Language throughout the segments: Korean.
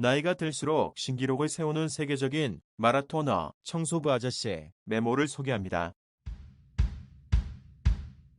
나이가 들수록 신기록을 세우는 세계적인 마라토너 청소부 아저씨 메모를 소개합니다.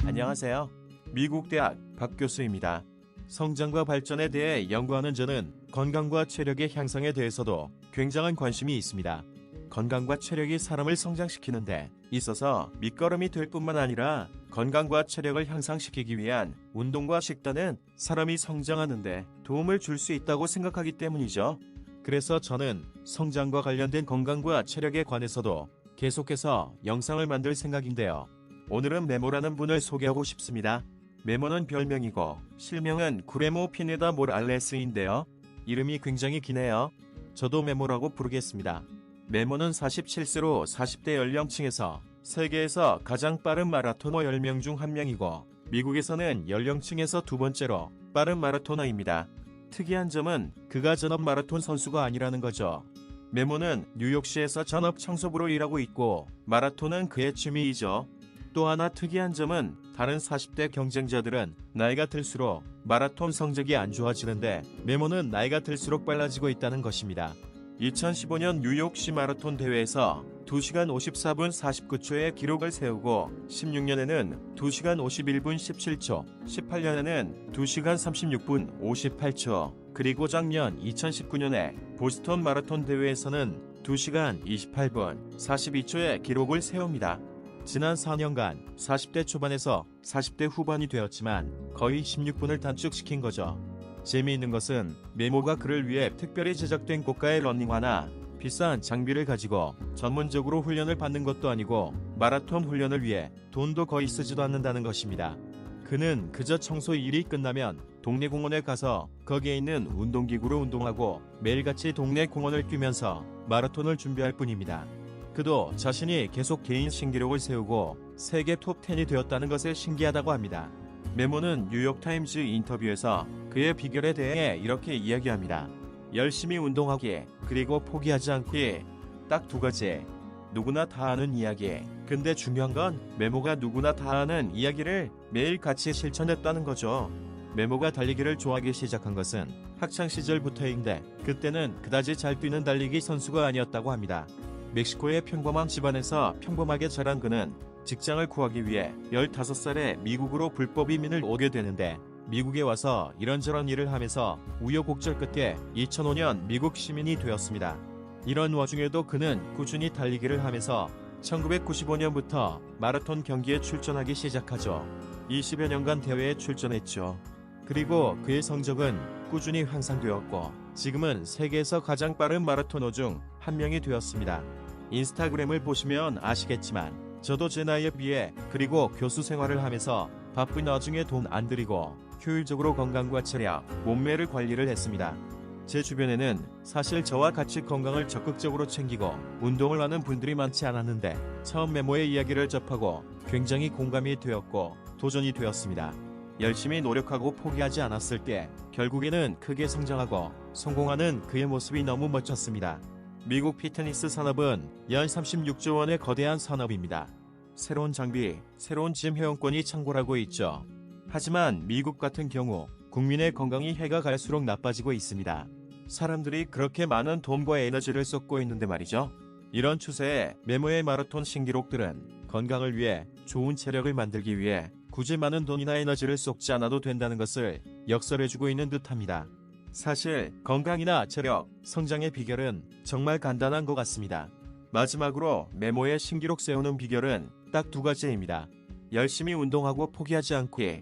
안녕하세요. 미국 대학 박 교수입니다. 성장과 발전에 대해 연구하는 저는 건강과 체력의 향상에 대해서도 굉장한 관심이 있습니다. 건강과 체력이 사람을 성장시키는데 있어서 밑거름이 될 뿐만 아니라 건강과 체력을 향상시키기 위한 운동과 식단은 사람이 성장하는데 도움을 줄 수 있다고 생각하기 때문이죠. 그래서 저는 성장과 관련된 건강과 체력에 관해서도 계속해서 영상을 만들 생각인데요. 오늘은 메모라는 분을 소개하고 싶습니다. 메모는 별명이고 실명은 구레모 피네다 모랄레스인데요. 이름이 굉장히 기네요. 저도 메모라고 부르겠습니다. 메모는 47세로 40대 연령층에서 세계에서 가장 빠른 마라토너 10명 중한 명이고 미국에서는 연령층에서 두 번째로 빠른 마라토너입니다. 특이한 점은 그가 전업 마라톤 선수가 아니라는 거죠. 메모는 뉴욕시에서 전업 청소부로 일하고 있고 마라톤은 그의 취미이죠. 또 하나 특이한 점은 다른 40대 경쟁자들은 나이가 들수록 마라톤 성적이 안 좋아지는데 메모는 나이가 들수록 빨라지고 있다는 것입니다. 2015년 뉴욕시 마라톤 대회에서 2시간 54분 49초의 기록을 세우고 16년에는 2시간 51분 17초, 18년에는 2시간 36분 58초, 그리고 작년 2019년에 보스턴 마라톤 대회에서는 2시간 28분 42초의 기록을 세웁니다. 지난 4년간 40대 초반에서 40대 후반이 되었지만 거의 16분을 단축시킨 거죠. 재미있는 것은 메모가 그를 위해 특별히 제작된 고가의 러닝화나 비싼 장비를 가지고 전문적으로 훈련을 받는 것도 아니고 마라톤 훈련을 위해 돈도 거의 쓰지도 않는다는 것입니다. 그는 그저 청소 일이 끝나면 동네 공원에 가서 거기에 있는 운동기구로 운동하고 매일같이 동네 공원을 뛰면서 마라톤을 준비할 뿐입니다. 그도 자신이 계속 개인 신기록을 세우고 세계 톱 10이 되었다는 것에 신기하다고 합니다. 메모는 뉴욕타임즈 인터뷰에서 그의 비결에 대해 이렇게 이야기합니다. 열심히 운동하기, 그리고 포기하지 않기. 딱두 가지. 누구나 다 아는 이야기. 근데 중요한 건 메모가 누구나 다 아는 이야기를 매일 같이 실천했다는 거죠. 메모가 달리기를 좋아하기 시작한 것은 학창 시절부터인데 그때는 그다지 잘 뛰는 달리기 선수가 아니었다고 합니다. 멕시코의 평범한 집안에서 평범하게 자란 그는 직장을 구하기 위해 15살에 미국으로 불법 이민을 오게 되는데 미국에 와서 이런저런 일을 하면서 우여곡절 끝에 2005년 미국 시민이 되었습니다. 이런 와중에도 그는 꾸준히 달리기를 하면서 1995년부터 마라톤 경기에 출전하기 시작하죠. 20여 년간 대회에 출전했죠. 그리고 그의 성적은 꾸준히 향상되었고 지금은 세계에서 가장 빠른 마라토너 중 한 명이 되었습니다. 인스타그램을 보시면 아시겠지만 저도 제 나이에 비해 그리고 교수 생활을 하면서 바쁜 와중에 돈 안 들이고 효율적으로 건강과 체력, 몸매를 관리를 했습니다. 제 주변에는 사실 저와 같이 건강을 적극적으로 챙기고 운동을 하는 분들이 많지 않았는데 처음 메모의 이야기를 접하고 굉장히 공감이 되었고 도전이 되었습니다. 열심히 노력하고 포기하지 않았을 때 결국에는 크게 성장하고 성공하는 그의 모습이 너무 멋졌습니다. 미국 피트니스 산업은 연 36조 원의 거대한 산업입니다. 새로운 장비, 새로운 짐 회원권이 창궐하고 있죠. 하지만 미국 같은 경우 국민의 건강이 해가 갈수록 나빠지고 있습니다. 사람들이 그렇게 많은 돈과 에너지를 쏟고 있는데 말이죠. 이런 추세에 메모의 마라톤 신기록들은 건강을 위해 좋은 체력을 만들기 위해 굳이 많은 돈이나 에너지를 쏟지 않아도 된다는 것을 역설해주고 있는 듯합니다. 사실 건강이나 체력, 성장의 비결은 정말 간단한 것 같습니다. 마지막으로 메모의 신기록 세우는 비결은 딱 두 가지입니다. 열심히 운동하고 포기하지 않기,